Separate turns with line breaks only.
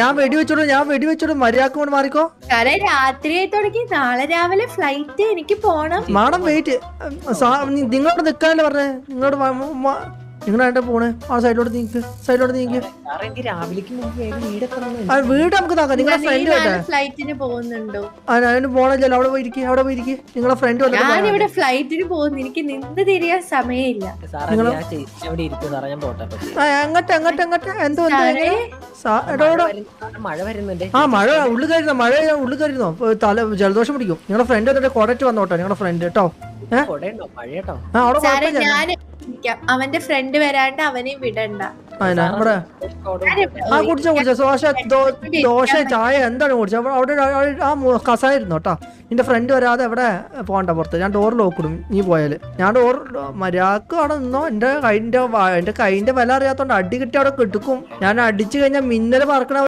ഞാൻ വെടിവെച്ചോടും ഞാൻ വെടിവെച്ചോടും മര്യാദയ്ക്ക് കൊണ്ട് മാറിക്കോ.
കാരണം രാത്രി തുടങ്ങി. നാളെ രാവിലെ ഫ്ലൈറ്റ് എനിക്ക് പോണം.
മാഡം വെയിറ്റ് നിങ്ങളോട് നിക്കാനല്ലേ പറഞ്ഞേ? നിങ്ങളോട് നിങ്ങളായിട്ട് പോണേ? ആ സൈഡിലോട്ട് നീക്ക്. സൈഡിലോട്ട് നീക്ക്. രാവിലെ വീട് നമുക്ക് നോക്കാം. നിങ്ങളെ ഫ്രണ്ട്
ഫ്ലൈറ്റിന് പോകുന്നുണ്ടോ?
അതിന് പോണല്ലോ അവിടെ പോയിരിക്കും അവിടെ പോയിരിക്കും നിങ്ങളെ ഫ്രണ്ട്
ഞാൻ
പോയാ
ഇവിടെ ഫ്ലൈറ്റിന് പോകുന്നു. എനിക്ക് നിന്ന് തിരിയാൻ സമയമില്ല.
അങ്ങോട്ടെ അങ്ങോട്ടെ അങ്ങോട്ടെ. എന്തോ ആ മഴ ഉള്ളു കയറുന്നോ മഴ ഉള്ളു കയറുന്നോ തല ജലദോഷം പിടിക്കും. നിങ്ങളുടെ ഫ്രണ്ട് വന്നിട്ട് കൊടറ്റ് വന്നോട്ടോ നിങ്ങളുടെ ഫ്രണ്ട് കേട്ടോ.
അവന്റെ ഫ്രണ്ട് വരാണ്ട് അവനെയും വിടണ്ട.
അതിനാ നമ്മുടെ ആ കുടിച്ചോ കുടിച്ചോ. ദോശ ദോശ ചായ എന്താണ് കുടിച്ചത് അവിടെ ആ കസായിരുന്നു കേട്ടോ. നിന്റെ ഫ്രണ്ട് വരാതെ എവിടെ പോകണ്ട പുറത്ത്? ഞാൻ ഡോർ ലോക്കിടും നീ പോയാൽ. ഞാൻ ഡോർ മര്യാദയ്ക്ക് അവിടെ നിന്നോ? എന്റെ കൈന്റെ വ- എന്റെ കൈന്റെ വില അറിയാത്തോണ്ട് അടി കിട്ടി അവിടെ കിട്ടുക്കും ഞാൻ അടിച്ചു കഴിഞ്ഞാൽ മിന്നൽ പറക്കണ